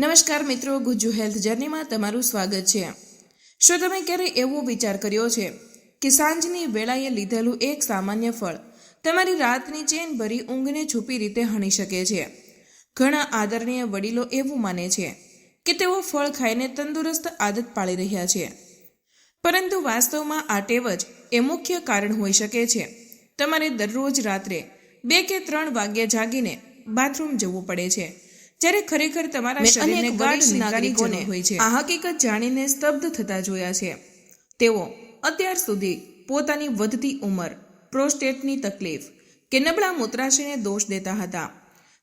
નમસ્કાર મિત્રો ગુજ્જુ હેલ્થ જર્નીમાં તમારું સ્વાગત છે. શું તમે ક્યારે એવો વિચાર કર્યો છે કે સાંજની વેળાએ લીધેલું એક સામાન્ય ફળ તમારી રાતની ચેન ભરી ઊંઘને છુપી રીતે હણી શકે છે? ઘણા આદરણીય વડીલો એવું માને છે કે તેઓ ફળ ખાઈને તંદુરસ્ત આદત પાળી રહ્યા છે. પરંતુ વાસ્તવમાં આ ટેવ જ એ મુખ્ય કારણ હોઈ શકે છે. તમારે દરરોજ રાત્રે બે કે ત્રણ વાગ્યે જાગીને બાથરૂમ જવું પડે છે. જ્યારે ખરેખર તમારા શરીરને ગાઢ નાગરિકોને નાગરિકોને હોય છે. આ હકીકત જાણીને સ્તબ્ધ થતા જોયા છે. તેઓ અત્યાર સુધી પોતાની વધતી ઉંમર પ્રોસ્ટેટની તકલીફ કે નબળા મૂત્રાશયને દોષ દેતા હતા.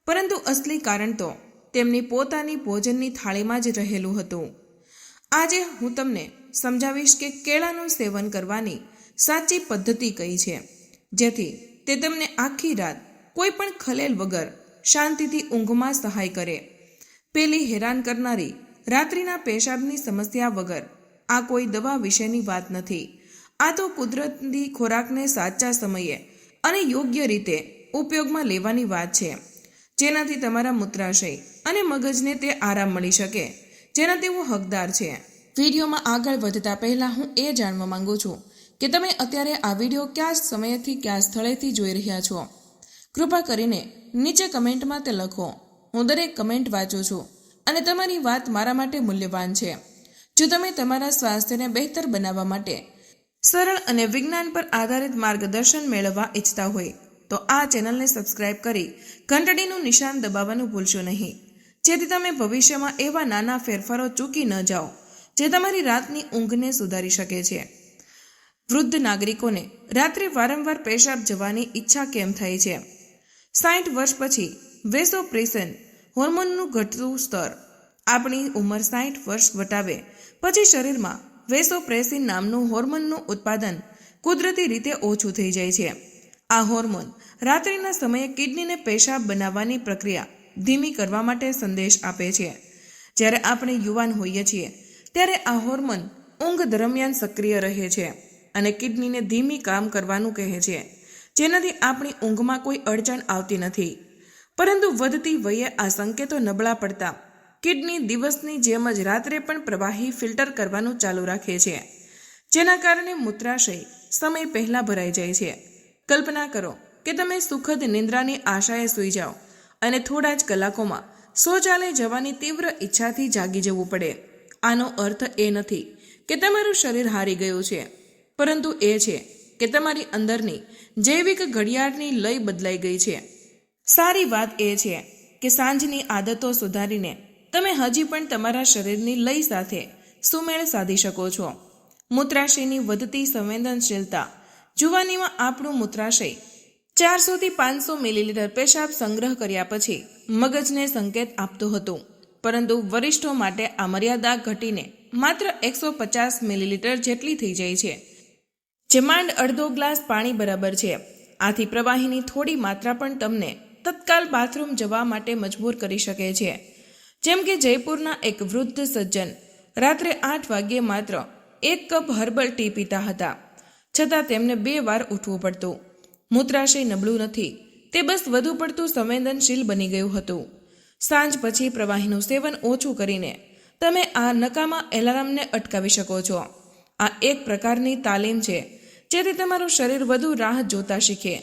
પરંતુ અસલી કારણ તો તેમની પોતાની ભોજનની થાળીમાં જ રહેલું હતું. આજે હું તમને સમજાવીશ કે કેળાનું સેવન કરવાની સાચી પદ્ધતિ કઈ છે જેથી તે તમને આખી રાત કોઈ પણ ખલેલ વગર શાંતિથી ઊંઘમાં સહાય કરે. પેલી હેરાન કરનારી રાત્રિના પેશાબની સમસ્યા વગર આ કોઈ દવા વિશેની વાત નથી. આ તો કુદરતી ખોરાકને સાચા સમયે અને યોગ્ય રીતે ઉપયોગમાં લેવાની વાત છે. જેનાથી તમારા મૂત્રાશય અને મગજને તે આરામ મળી શકે, જેના તેઓ હકદાર છે. વિડીયોમાં આગળ વધતા પહેલાં હું એ જાણવા માંગુ છું કે તમે અત્યારે આ વીડિયો કયા સમયથી, કયા સ્થળેથી જોઈ રહ્યા છો? કૃપા કરીને નીચે કમેન્ટમાં તે લખો. હું દરેક કમેન્ટ વાંચું છું અને તમારી વાત મારા માટે મૂલ્યવાન છે. જો તમે તમારા સ્વાસ્થ્યને બહેતર બનાવવા માટે સરળ અને વિજ્ઞાન પર આધારિત માર્ગદર્શન મેળવવા ઈચ્છતા હોય, તો આ ચેનલને સબસ્ક્રાઇબ કરી ઘંટડીનું નિશાન દબાવવાનું ભૂલશો નહીં. જેથી તમે ભવિષ્યમાં એવા નાના ફેરફારો ચૂકી ન જાઓ, જે તમારી રાતની ઊંઘને સુધારી શકે છે. વૃદ્ધ નાગરિકોને રાત્રે વારંવાર પેશાબ જવાની ઈચ્છા કેમ થાય છે? સાઠ વર્ષ પછી વેસોપ્રેશન હોર્મોનનું ઘટતું સ્તર. આપણી ઉંમર સાઠ વર્ષ વટાવે. પછી શરીરમાં વેસોપ્રેસિન નામનું હોર્મોનનું ઉત્પાદન કુદરતી રીતે ઓછું થઈ જાય છે. આ હોર્મોન રાત્રિના સમયે કિડનીને પેશાબ બનાવવાની પ્રક્રિયા ધીમી કરવા માટે સંદેશ આપે છે. જ્યારે આપણે યુવાન હોઈએ છીએ, ત્યારે આ હોર્મોન ઊંઘ દરમિયાન સક્રિય રહે છે અને કિડનીને ધીમી કામ કરવાનું કહે છે. જેનાથી આપણી ઊંઘમાં કોઈ અડચણ આવતી નથી. પરંતુ વધતી વયે આ સંકેતો નબળા પડતા કિડની દિવસની જેમ જ રાત્રે પણ પ્રવાહી ફિલ્ટર કરવાનું ચાલુ રાખે છે. જેના કારણે મૂત્રાશય સમય પહેલાં ભરાઈ જાય છે. કલ્પના કરો કે તમે સુખદ નિંદ્રાની આશાએ સૂઈ જાઓ અને થોડા જ કલાકોમાં શૌચાલય જવાની તીવ્ર ઈચ્છાથી જાગી જવું પડે. આનો અર્થ એ નથી કે તમારું શરીર હારી ગયું છે. પરંતુ એ છે કે તમારી અંદરની જૈવિક ઘડિયાળની લય બદલાઈ ગઈ છે. સારી વાત એ છે કે સાંજની આદતો સુધારીને તમે હજી પણ તમારા શરીરની લય સાથે સુમેળ સાધી શકો છો. મૂત્રાશયની વધતી સંવેદનશીલતા જુવાનીમાં આપણું મૂત્રાશય ચારસોથી પાંચસો મિલીલીટર પેશાબ સંગ્રહ કર્યા પછી મગજને સંકેત આપતું હતું. પરંતુ વરિષ્ઠો માટે આ મર્યાદા ઘટીને માત્ર એકસો પચાસ મિલીલીટર જેટલી થઈ જાય છે. જે માંડ અડધો ગ્લાસ પાણી બરાબર છે. આથી પ્રવાહીની થોડી માત્રા પણ તમને તત્કાલ બાથરૂમ જવા માટે મજબૂર કરી શકે છે. જેમ કે જયપુરના એક વૃદ્ધ સજ્જન રાત્રે આઠ વાગ્યે માત્ર એક કપ હર્બલ ટી પીતા હતા. છતાં તેમને બે વાર ઉઠવું પડતું. મૂત્રાશય નબળું નથી. તે બસ વધુ પડતું સંવેદનશીલ બની ગયું હતું. સાંજ પછી પ્રવાહીનું સેવન ઓછું કરીને તમે આ નકામા એલાર્મને અટકાવી શકો છો. આ એક પ્રકારની તાલીમ છે. જેથી તમારું શરીર વધુ રાહ જોતા શીખે.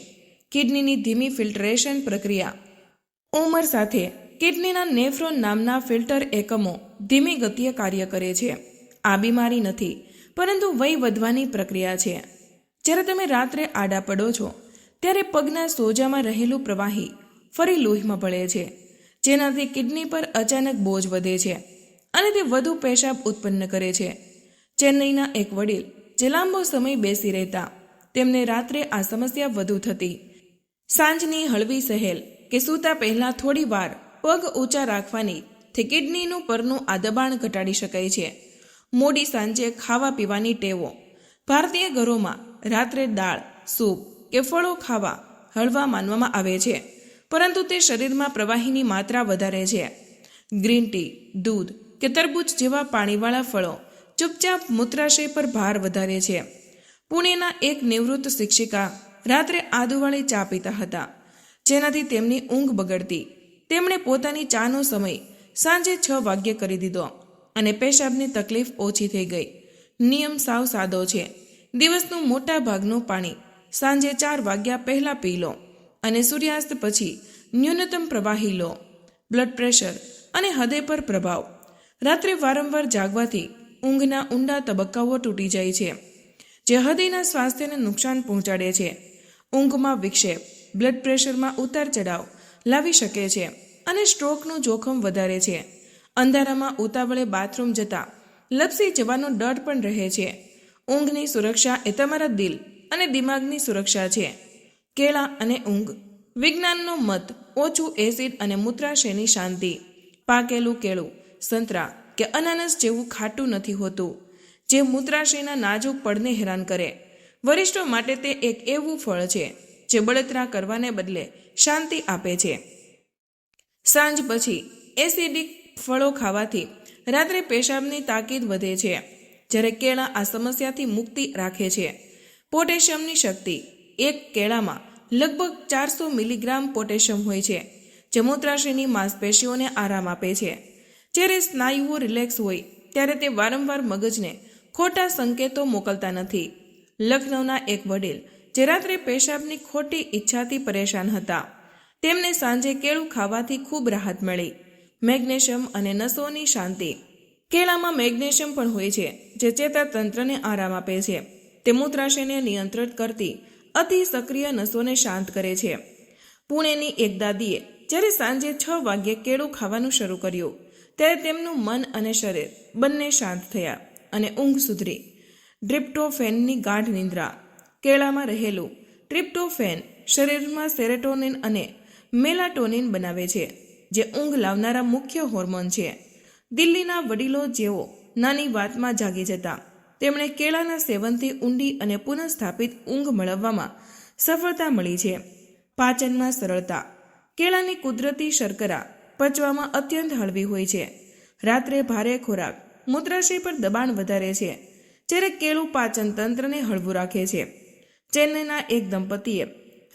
કિડનીની ધીમી ફિલ્ટરેશન પ્રક્રિયા. ઉંમર સાથે કિડનીના નેફ્રોન નામના ફિલ્ટર એકમો ધીમી ગતિએ કાર્ય કરે છે. આ બીમારી નથી, પરંતુ વય વધવાની પ્રક્રિયા છે. જ્યારે તમે રાત્રે આડા પડો છો, ત્યારે પગના સોજામાં રહેલું પ્રવાહી ફરી લોહીમાં ભળે છે, જેનાથી કિડની પર અચાનક બોજ વધે છે અને તે વધુ પેશાબ ઉત્પન્ન કરે છે. ચેન્નઈના એક વડીલ જે લાંબો સમય બેસી રહેતા. તેમને રાત્રે આ સમસ્યા વધુ થતી. સાંજની હળવી સહેલ કે સૂતા પહેલા થોડી વાર પગ ઊંચા રાખવાની થી કિડનીનું પરનું આ દબાણ ઘટાડી શકાય છે. મોડી સાંજે ખાવા પીવાની ટેવો. ભારતીય ઘરોમાં રાત્રે દાળ, સૂપ કે ફળો ખાવા હળવા માનવામાં આવે છે, પરંતુ તે શરીરમાં પ્રવાહીની માત્રા વધારે છે. ગ્રીન ટી, દૂધ કે તરબૂચ જેવા પાણીવાળા ફળો ચૂપચાપ મૂત્રાશય પર ભાર વધારે છે. પુણેના એક નિવૃત્ત શિક્ષિકા રાત્રે આદુવાળી ચા પીતા હતા, જેનાથી તેમની ઊંઘ બગડતી. તેમણે પોતાની ચાનો સમય સાંજે છ વાગ્યે કરી દીધો અને પેશાબની તકલીફ ઓછી થઈ ગઈ. નિયમ સાવ સાદો છે. દિવસનું મોટા ભાગનું પાણી સાંજે ચાર વાગ્યા પહેલાં પી લો અને સૂર્યાસ્ત પછી ન્યૂનતમ પ્રવાહી લો. બ્લડ પ્રેશર અને હૃદય પર પ્રભાવ. રાત્રે વારંવાર જાગવાથી ઊંઘના ઊંડા તબક્કાઓ તૂટી જાય છે, જે હૃદયના સ્વાસ્થ્યને નુકસાન પહોંચાડે છે. ઊંઘમાં વિક્ષેપ, બ્લડ પ્રેશરમાં ઉતાર ચઢાવ લાવી શકે છે અને સ્ટ્રોકનું જોખમ વધારે છે. અંધારામાં ઉતાવળે બાથરૂમ જતા લપસી જવાનો ડર પણ રહે છે. ઊંઘની સુરક્ષા એ તમારા દિલ અને દિમાગની સુરક્ષા છે. કેળા અને ઊંઘ વિજ્ઞાનનો મત, ઓછું એસિડ અને મૂત્રાશયની શાંતિ. પાકેલું કેળું, સંતરા કે અનાનસ જેવું ખાટું નથી હોતું, જે મૂત્રાશયના નાજુક પડને હેરાન કરે. વરિષ્ઠો માટે તે એક એવું ફળ છે, જે બળતરા કરવાને બદલે શાંતિ આપે છે. સાંજ પછી, એસિડિક ફળો ખાવાથી રાત્રે પેશાબની તાકીદ વધે છે, જ્યારે કેળા આ સમસ્યાથી મુક્તિ રાખે છે. પોટેશિયમની શક્તિ, એક કેળામાં લગભગ ચારસો મિલીગ્રામ પોટેશિયમ હોય છે, જે મૂત્રાશયની માંસપેશીઓને આરામ આપે છે. જ્યારે સ્નાયુઓ રિલેક્સ હોય, ત્યારે તે વારંવાર મગજને ખોટા સંકેતો મોકલતા નથી. લખનૌના એક વડીલ જે રાત્રે પેશાબની ખોટી ઈચ્છાથી પરેશાન હતા. તેમને સાંજે કેળું ખાવાથી ખૂબ રાહત મળી. મેગ્નેશિયમ અને નસોની શાંતિ. કેળામાં મેગ્નેશિયમ પણ હોય છે, જે ચેતાતંત્રને આરામ આપે છે. તે મૂત્રાશયને નિયંત્રિત કરતી અતિ સક્રિય નસોને શાંત કરે છે. પુણેની એક દાદીએ જ્યારે સાંજે છ વાગ્યે કેળું ખાવાનું શરૂ કર્યું ત્યારે તેમનું મન અને શરીર બંને શાંત થયા અને ઊંઘ સુધરી. ડ્રિપ્ટોફેનની ગાઢ નિંદ્રા. કેળામાં રહેલું ટ્રિપ્ટોફેન શરીરમાં સેરેટોનિન અને મેલાટોનિન બનાવે છે, જે ઊંઘ લાવનારા મુખ્ય હોર્મોન છે. દિલ્હીના વડીલો જેઓ નાની વાતમાં જાગી જતા, તેમણે કેળાના સેવનથી ઊંડી અને પુનઃસ્થાપિત ઊંઘ મેળવવામાં સફળતા મળી છે. પાચનમાં સરળતા. કેળાની કુદરતી શર્કરા પચવામાં અત્યંત હળવી હોય છે. રાત્રે ભારે ખોરાક, મૂત્રાશય પર દબાણ વધારે છે, જ્યારે કેળું પાચન તંત્રને હળવું રાખે છે. ચેન્નઈના એક દંપતીએ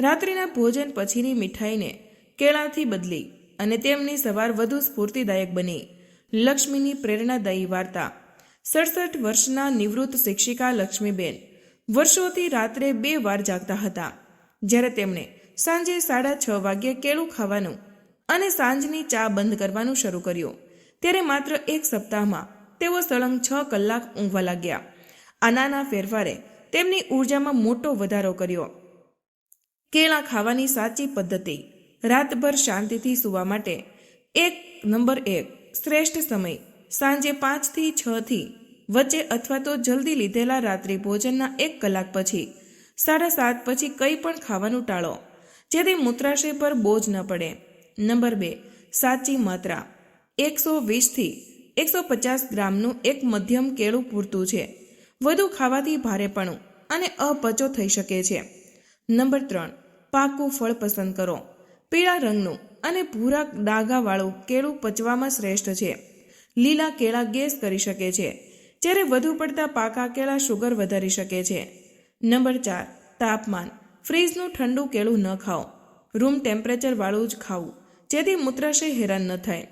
રાત્રિના ભોજન પછીની મીઠાઈને કેળાથી બદલી અને તેમની સવાર વધુ સ્ફૂર્તિદાયક બની. લક્ષ્મીની પ્રેરણાદાયી વાર્તા. સડસઠ વર્ષના નિવૃત્ત શિક્ષિકા લક્ષ્મીબેન વર્ષોથી રાત્રે બે વાર જાગતા હતા, જ્યારે તેમણે સાંજે સાડા છ વાગ્યે કેળું ખાવાનું અને સાંજની ચા બંધ કરવાનું શરૂ કર્યું. ત્યારે માત્ર એક સપ્તાહમાં તેઓ સળંગ છ કલાક ઊંઘવા લાગ્યા. આ નાના ફેરફારે તેમની ઊર્જામાં મોટો વધારો કર્યો. કેળા ખાવાની સાચી પદ્ધતિ, રાતભર શાંતિથી સૂવા માટે એક નંબર એક શ્રેષ્ઠ સમય, સાંજે પાંચથી છથી વચ્ચે અથવા તો જલ્દી લીધેલા રાત્રિ ભોજનના એક કલાક પછી, સાડા સાત પછી કંઈ પણ ખાવાનું ટાળો, જેથી મૂત્રાશય પર બોજ ન પડે. નંબર બે, સાચી માત્રા. એકસો વીસથી એકસો પચાસ ગ્રામનું એક મધ્યમ કેળું પૂરતું છે. વધુ ખાવાથી ભારેપણું અને અપચો થઈ શકે છે. નંબર ત્રણ, પાકું ફળ પસંદ કરો. પીળા રંગનું અને ભૂરા ડાઘાવાળું કેળું પચવામાં શ્રેષ્ઠ છે. લીલા કેળા ગેસ કરી શકે છે. જ્યારે વધુ પડતા પાકા કેળા શુગર વધારી શકે છે. નંબર ચાર, તાપમાન. ફ્રીજનું ઠંડુ કેળું ન ખાઓ. રૂમ ટેમ્પરેચરવાળું જ ખાવું. જેથી મૂત્રાશય હેરાન ન થાય.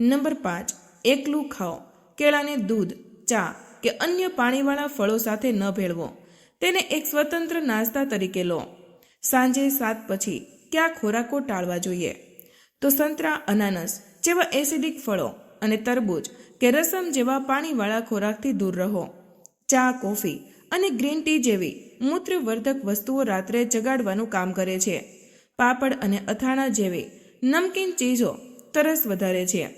નંબર પાંચ, એકલું ખાઓ. કેળાને દૂધ, ચા કે અન્ય પાણીવાળા ફળો સાથે ન ભેળવો. તેને એક સ્વતંત્ર નાસ્તા તરીકે લો. સાંજે સાત પછી કયા ખોરાકો ટાળવા જોઈએ? તો સંતરા, અનાનસ જેવા એસિડિક ફળો અને તરબૂચ કે રસમ જેવા પાણીવાળા ખોરાકથી દૂર રહો. ચા, કોફી અને ગ્રીન ટી જેવી મૂત્રવર્ધક વસ્તુઓ રાત્રે જગાડવાનું કામ કરે છે. પાપડ અને અથાણા જેવી નમકીન ચીજો તરસ વધારે છે.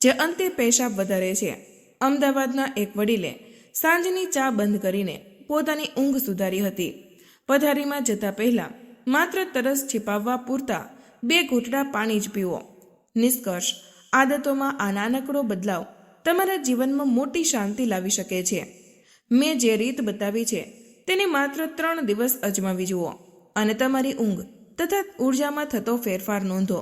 જે અંતે પેશાબ વધારે છે. અમદાવાદના એક વડીલે સાંજની ચા બંધ કરીને પોતાની ઊંઘ સુધારી હતી. પથારીમાં જતા પહેલા માત્ર તરસ છિપાવવા પૂરતા બે ઘૂંટડા પાણી જ પીવો. નિષ્કર્ષ, આદતોમાં આ નાનકડો બદલાવ તમારા જીવનમાં મોટી શાંતિ લાવી શકે છે. મેં જે રીત બતાવી છે, તેને માત્ર ત્રણ દિવસ અજમાવી જુઓ અને તમારી ઊંઘ તથા ઉર્જામાં થતો ફેરફાર નોંધો.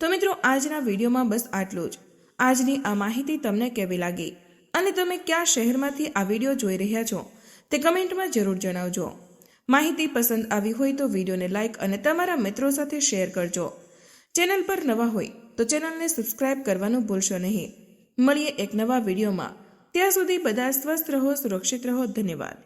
તો મિત્રો, આજના વિડીયોમાં બસ આટલું જ. આજની આ માહિતી તમને કેવી લાગી? અને તમે કયા શહેરમાંથી આ વીડિયો જોઈ રહ્યા છો? તે કમેન્ટમાં જરૂર જણાવજો. માહિતી પસંદ આવી હોય તો વિડીયોને લાઇક અને તમારા મિત્રો સાથે શેર કરજો. ચેનલ પર નવા હોય તો ચેનલને સબસ્ક્રાઇબ કરવાનું ભૂલશો નહીં. મળીએ એક નવા વિડીયોમાં. ત્યાં સુધી બધા સ્વસ્થ રહો, સુરક્ષિત રહો. ધન્યવાદ.